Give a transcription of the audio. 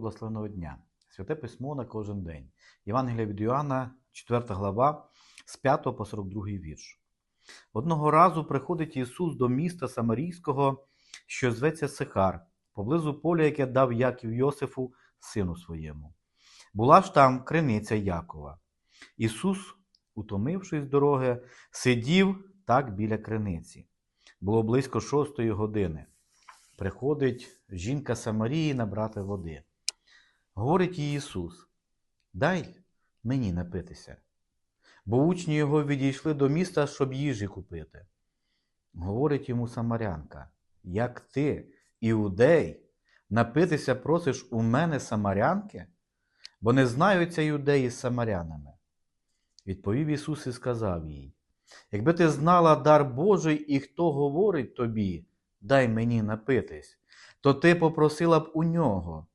благословеного дня. Святе письмо на кожен день. Євангелія від Йоанна, 4 глава, з 5 по 42 вірш. Одного разу приходить Ісус до міста Самарійського, що зветься Сихар, поблизу поля, яке дав Яків Йосифу, сину своєму. Була ж там криниця Якова. Ісус, утомившись з дороги, сидів так біля криниці. Було близько шостої години. Приходить жінка Самарії набрати води. Говорить їй Ісус: Дай мені напитися. Бо учні його відійшли до міста, щоб їжі купити. Говорить йому Самарянка: Як ти, іудей, напитися просиш у мене самарянки, бо не знаються юдеї з самарянами. Відповів Ісус і сказав їй: Якби ти знала дар Божий і хто говорить тобі, дай мені напитись, то ти попросила б у нього,